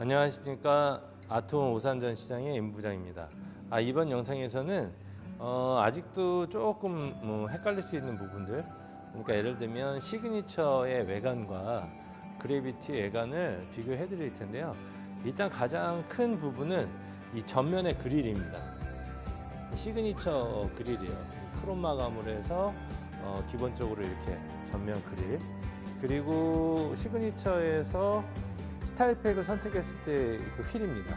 안녕하십니까 아트원 오산전 시장의 임 부장입니다. 아, 이번 영상에서는 어, 아직도 조금 뭐 헷갈릴 수 있는 부분들, 그러니까 예를 들면 시그니처의 외관과 그래비티 외관을 비교해 드릴 텐데요. 일단 가장 큰 부분은 이 전면의 그릴입니다. 시그니처 그릴이에요. 이 크롬 마감을 해서 어, 기본적으로 이렇게 전면 그릴. 그리고 시그니처에서 스타일팩을 선택했을 때 그 휠입니다.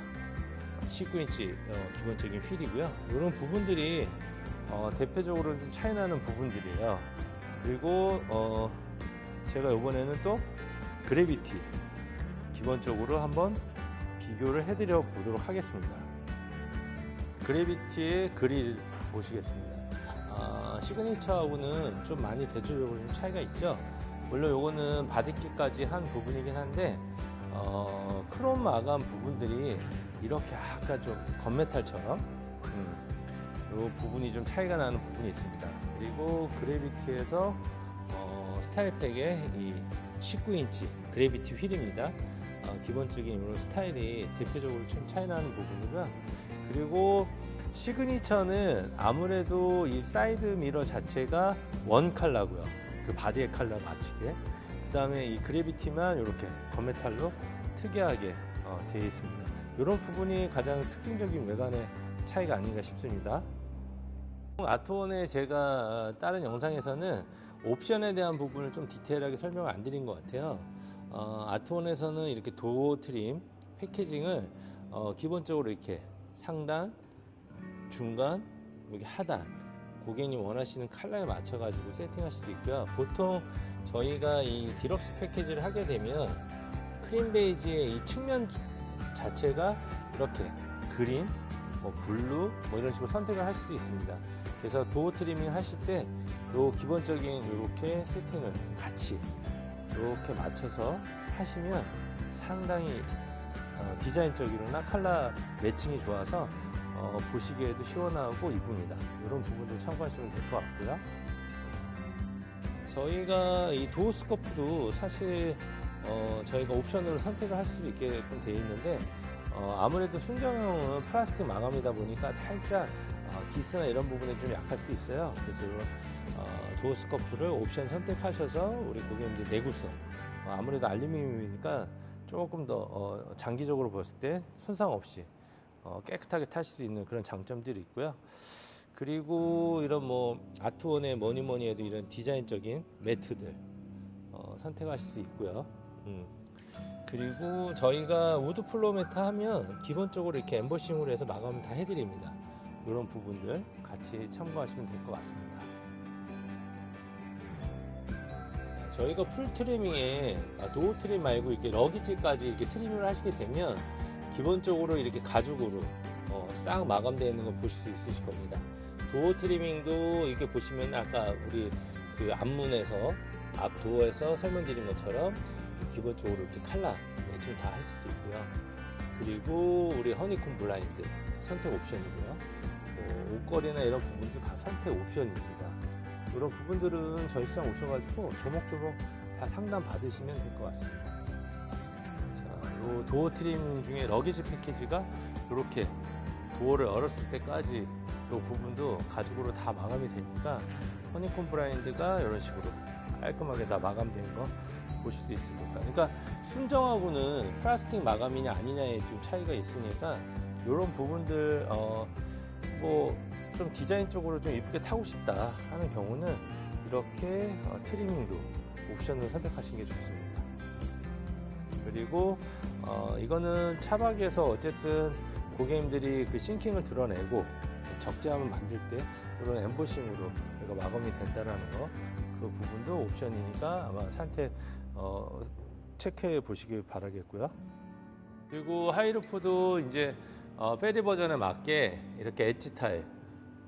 19인치 어, 기본적인 휠이고요. 이런 부분들이 어, 대표적으로 좀 차이나는 부분들이에요. 그리고 어, 제가 이번에는 또 그래비티 기본적으로 한번 비교를 해드려 보도록 하겠습니다. 그래비티의 그릴 보시겠습니다. 아, 시그니처하고는 좀 많이 대조적으로 좀 차이가 있죠. 물론 요거는 바디킷까지 한 부분이긴 한데 어, 크롬 마감 부분들이 이렇게 약간 좀 건메탈처럼 음, 요 부분이 좀 차이가 나는 부분이 있습니다. 그리고 그래비티에서 어, 스타일팩의 이 19인치 그래비티 휠입니다. 어, 기본적인 이런 스타일이 대표적으로 좀 차이 나는 부분이고요. 그리고 시그니처는 아무래도 이 사이드 미러 자체가 원 컬러고요. 그 바디의 컬러 맞추게. 그 다음에 이 그래비티만 이렇게 건메탈로 특이하게 어, 되어 있습니다. 이런 부분이 가장 특징적인 외관의 차이가 아닌가 싶습니다. 아트원의 제가 다른 영상에서는 옵션에 대한 부분을 좀 디테일하게 설명을 안 드린 것 같아요. 어, 아트원에서는 이렇게 도어 트림 패키징을 어, 기본적으로 이렇게 상단, 중간, 여기 하단 고객님 원하시는 컬러에 맞춰가지고 세팅하실 수 있고요. 보통 저희가 이 디럭스 패키지를 하게 되면 크림 베이지의 이 측면 자체가 이렇게 그린, 뭐 블루, 뭐 이런 식으로 선택을 할 수도 있습니다. 그래서 도어 트리밍 하실 때 요 기본적인 이렇게 세팅을 같이 이렇게 맞춰서 하시면 상당히 어, 디자인적으로나 컬러 매칭이 좋아서 어, 보시기에도 시원하고 이쁩니다. 이런 부분도 참고하시면 될 것 같고요. 저희가 이 도어 스커프도 사실 어, 저희가 옵션으로 선택을 할 수 있게끔 되어 있는데 어, 아무래도 순정형은 플라스틱 마감이다 보니까 살짝 어, 기스나 이런 부분에 좀 약할 수 있어요. 그래서 이런, 어, 도어 스커프를 옵션 선택하셔서 우리 고객님들 내구성 어, 아무래도 알루미늄이니까 조금 더 어, 장기적으로 봤을 때 손상 없이 어, 깨끗하게 타실 수 있는 그런 장점들이 있고요. 그리고 이런 뭐 아트원의 뭐니 뭐니 해도 이런 디자인적인 매트들 어, 선택하실 수 있고요. 음. 그리고 저희가 우드 매트 하면 기본적으로 이렇게 엠보싱으로 해서 마감을 다 해드립니다. 이런 부분들 같이 참고하시면 될 것 같습니다. 저희가 풀 트리밍에 아, 도어 트림 말고 이렇게 러기지까지 이렇게 트리밍을 하시게 되면 기본적으로 이렇게 가죽으로 어, 싹 마감되어 있는 거 보실 수 있으실 겁니다. 도어 트리밍도 이렇게 보시면 아까 우리 그 앞문에서 앞 도어에서 설명드린 것처럼 기본적으로 이렇게 칼라 매칭 다 하실 수 있고요. 그리고 우리 허니콤 블라인드 선택 옵션이고요. 뭐 옷걸이나 이런 부분도 다 선택 옵션입니다. 이런 부분들은 저희 시장 오셔가지고 조목조목 다 상담 받으시면 될 것 같습니다. 도어 트림 중에 러기지 패키지가 이렇게 도어를 열었을 때까지 이 부분도 가죽으로 다 마감이 되니까 허니콤 브라인드가 이런 식으로 깔끔하게 다 마감된 거 보실 수 있을 겁니다. 그러니까 순정하고는 플라스틱 마감이냐 아니냐에 좀 차이가 있으니까 이런 부분들 어, 뭐 좀 디자인적으로 좀 이쁘게 타고 싶다 하는 경우는 이렇게 어, 트리밍도 옵션을 선택하시는 게 좋습니다. 그리고 어, 이거는 차박에서 어쨌든 고객님들이 그 싱킹을 드러내고 적재함을 만들 때 이런 엠보싱으로 이거 마감이 된다라는 거 그 부분도 옵션이니까 아마 상태 어, 체크해 보시길 바라겠고요. 그리고 하이루프도 이제 어, 페리 버전에 맞게 이렇게 엣지 타입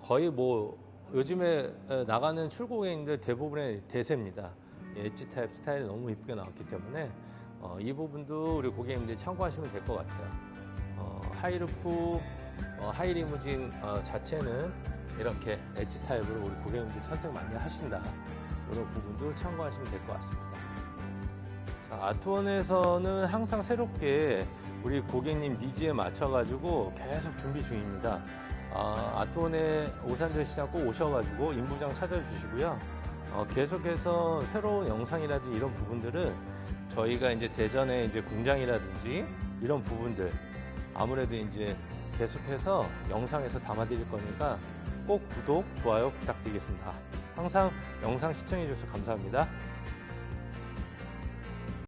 거의 뭐 요즘에 어, 나가는 출고객님들 대부분의 대세입니다. 이 엣지 타입 스타일이 너무 이쁘게 나왔기 때문에 어, 이 부분도 우리 고객님들이 참고하시면 될 것 같아요. 어, 하이루프 어, 하이리무진 어, 자체는 이렇게 엣지 타입으로 우리 고객님들이 선택 많이 하신다. 이런 부분도 참고하시면 될 것 같습니다. 아트원에서는 항상 새롭게 우리 고객님 니즈에 맞춰가지고 계속 준비 중입니다. 아, 아트원에 오산절 시장 꼭 오셔가지고 임부장 찾아주시고요. 어, 계속해서 새로운 영상이라든지 이런 부분들은 저희가 이제 대전에 이제 공장이라든지 이런 부분들 아무래도 이제 계속해서 영상에서 담아드릴 거니까 꼭 구독, 좋아요 부탁드리겠습니다. 항상 영상 시청해주셔서 감사합니다.